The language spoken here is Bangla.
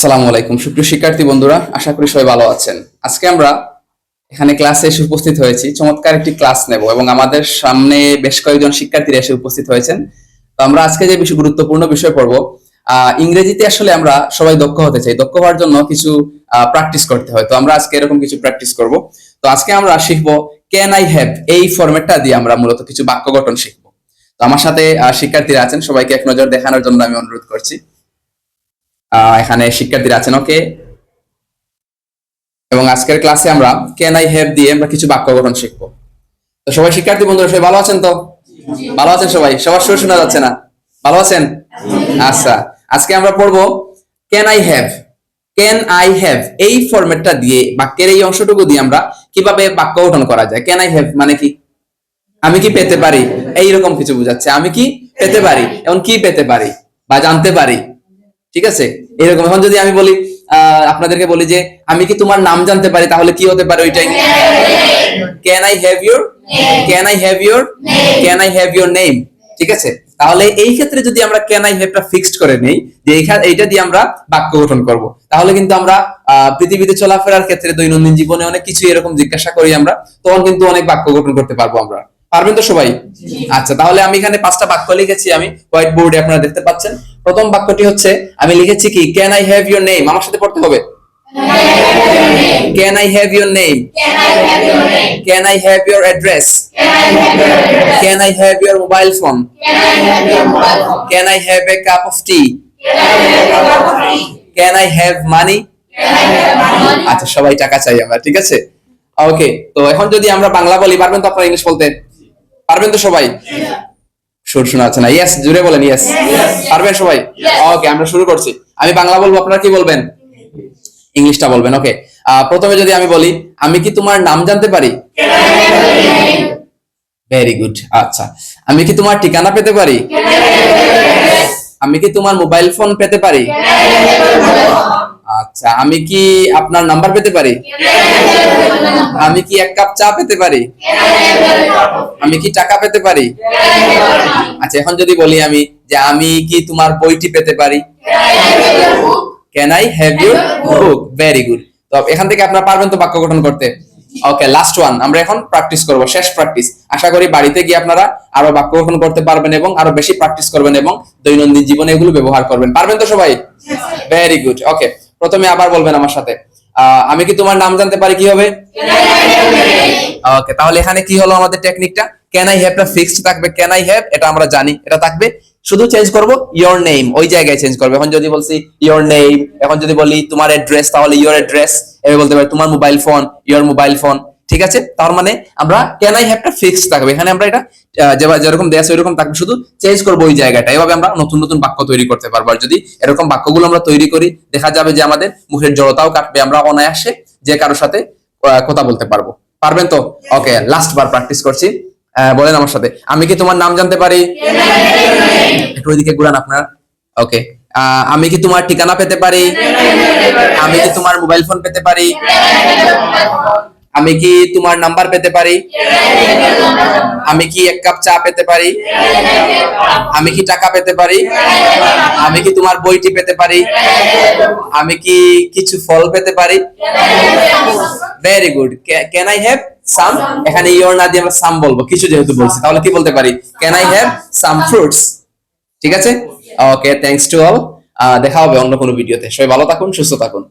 আসসালামু আলাইকুম। সুপ্রিয় শিক্ষার্থী বন্ধুরা, আশা করি সবাই ভালো আছেন। আজকে আমরা এখানে ক্লাসে এসে উপস্থিত হয়েছি। চমৎকার একটি ক্লাস নেব এবং আমাদের সামনে বেশ কয়েকজন শিক্ষার্থীরা এসে উপস্থিত হয়েছেন। তো আমরা আজকে যে বিষয় গুরুত্বপূর্ণ বিষয় পড়ব ইংরেজিতে আসলে আমরা সবাই দক্ষ হতে চাই। দক্ষ হওয়ার জন্য কিছু প্র্যাকটিস করতে হয়। তো আমরা আজকে এরকম কিছু প্র্যাকটিস করব। তো আজকে আমরা শিখব ক্যান আই হ্যাভ এই ফরম্যাটটা দিয়ে আমরা মূলত কিছু বাক্য গঠন শিখব। তো আমার সাথে শিক্ষার্থীরা আছেন। সবাইকে এক নজর দেখানোর জন্য আমি অনুরোধ করছি। এখানে শিক্ষার্থীরা আছেন ওকে এবং আজকের ক্লাসে আমরা ক্যান আই হ্যাভ দিয়ে আমরা কিছু বাক্য গঠন শিখব। তো সবাই শিক্ষার্থী বন্ধুরা, সবাই ভালো আছেন তো? ভালো আছেন সবাই? সবার সুর শোনা যাচ্ছে না? ভালো আছেন? আচ্ছা আজকে আমরা পড়ব can I have can I have এই ফরম্যাটটা দিয়ে বাক্যের এই অংশটুকু দিয়ে আমরা কীভাবে বাক্য গঠন করা যায়? ক্যান আই হ্যাভ মানে কি? আমি কি পেতে পারি? এইরকম কিছু বোঝাচ্ছে। আমি কি পেতে পারি? এবং কি পেতে পারি? বা জানতে পারি? ঠিক আছে? এরকম। এখন যদি আমি বলি আহ, আপনাদেরকে বলি যে আমি কি তোমার নাম জানতে পারি তাহলে কি হতে পারে ওইটাই? Can I have your can I have your can I have your name ঠিক আছে? তাহলে এই ক্ষেত্রে যদি আমরা ক্যান আই হ্যাভটা ফিক্সড করে নেই যে এইটা দিয়ে আমরা বাক্য গঠন করব। তাহলে কিন্তু আমরা আহ, পৃথিবীতে চলাফেরার ক্ষেত্রে দৈনন্দিন জীবনে অনেক কিছু এরকম জিজ্ঞাসা করি আমরা তখন কিন্তু অনেক বাক্য গঠন করতে পারব আমরা। পারবেন তো সবাই? আচ্ছা তাহলে আমি এখানে পাঁচটা বাক্য লিখেছি আমি। হোয়াইট বোর্ডে আপনারা দেখতে পাচ্ছেন। প্রথম বাক্যটি হচ্ছে, আমি লিখেছি কি can I have your name আমার সাথে পড়তে হবে। Can I have your name can I have your address can I have your mobile phone can I have a cup of tea can I have money আচ্ছা সবাই টাকা চাই আমরা ঠিক আছে? ওকে তো এখন যদি আমরা বাংলা বলি, পারবেন তো আপনারা ইংলিশ বলতে? পারবেন তো সবাই? সুর শোনা যাচ্ছে না? ইয়েস জুড়ে বলেন ইয়েস পারবেন সবাই? ওকে আমরা শুরু করছি। আমি বাংলা বলব আপনারা কি বলবেন? ইংলিশটা বলবেন ওকে প্রথমে যদি আমি বলি আমি কি তোমার নাম জানতে পারি? ভেরি গুড আচ্ছা। আমি কি তোমার ঠিকানা পেতে পারি? আমি কি তোমার মোবাইল ফোন পেতে পারি? আচ্ছা আমি কি আপনার নাম্বার পেতে পারি? আমি কি এক কাপ চা পেতে পারি? আমি কি টাকা পেতে পারি? আচ্ছা এখন যদি বলি আমি যে আমি কি তোমার বইটি পেতে পারি? Can I have your book very good তো এখান থেকে আপনারা পারবেন তো বাক্য গঠন করতে। ওকে লাস্ট ওয়ান আমরা এখন প্র্যাকটিস করব শেষ প্র্যাকটিস আশা করি বাড়িতে গিয়ে আপনারা আরও বাক্য গঠন করতে পারবেন এবং আরও বেশি প্র্যাকটিস করবেন এবং দৈনন্দিন জীবনে এগুলো ব্যবহার করবেন। পারবেন তো সবাই? ভেরি গুড ওকে প্রথমে আবার বলবেন আমার সাথে। আমি কি তোমার নাম জানতে পারি কি হবে ওকে তাহলে এখানে কি হলো আমাদের টেকনিকটা ক্যান আই হ্যাভটা ফিক্সড থাকবে? ক্যান আই হ্যাভ এটা আমরা জানি, এটা থাকবে। শুধু চেঞ্জ করব ইওর নেম ওই জায়গায় চেঞ্জ করবে। এখন যদি বলছি ইওর নেম এখন যদি বলি তোমার অ্যাড্রেস তাহলে ইওর অ্যাড্রেস এভাবে বলতে পারি, তোমার mobile phone your mobile phone ঠিক আছে? তার মানে আমরা ক্যান আই হ্যাভটা ফিক্সড থাকবে। এখানে আমরা এটা যেরকম দেয়া আছে ওইরকম থাকবে। শুধু চেঞ্জ করব ওই জায়গাটা। এভাবে আমরা নতুন নতুন বাক্য তৈরি করতে পারব। আর যদি এরকম বাক্যগুলো আমরা তৈরি করি, দেখা যাবে যে আমাদের মুখের জড়তাও কাটবে। আমরা অনায়াসে যে কারোর সাথে কথা বলতে পারব। পারবেন তো? ওকে লাস্ট বার প্র্যাকটিস করছি। বলেন আমার সাথে। আমি কি তোমার নাম জানতে পারি? একটু ওইদিকে ঘুরান আপনার। ওকে আমি কি তোমার ঠিকানা পেতে পারি? আমি কি তোমার মোবাইল ফোন পেতে পারি? আমি কি তোমার নাম্বার পেতে পারি? আমি কি এক কাপ চা পেতে পারি? আমি কি টাকা পেতে পারি? আমি কি তোমার বইটি পেতে পারি? আমি কি কিছু ফল পেতে পারি? Very good can I have some এখানে ইয়োর না দিয়ে আমরা সাম বলব। কিছু যেহেতু বলছি, তাহলে কি বলতে পারি? Can I have some fruits ঠিক আছে? ওকে থ্যাংকস টু অল দেখা হবে অন্য কোনো ভিডিওতে সবাই ভালো থাকুন, সুস্থ থাকুন।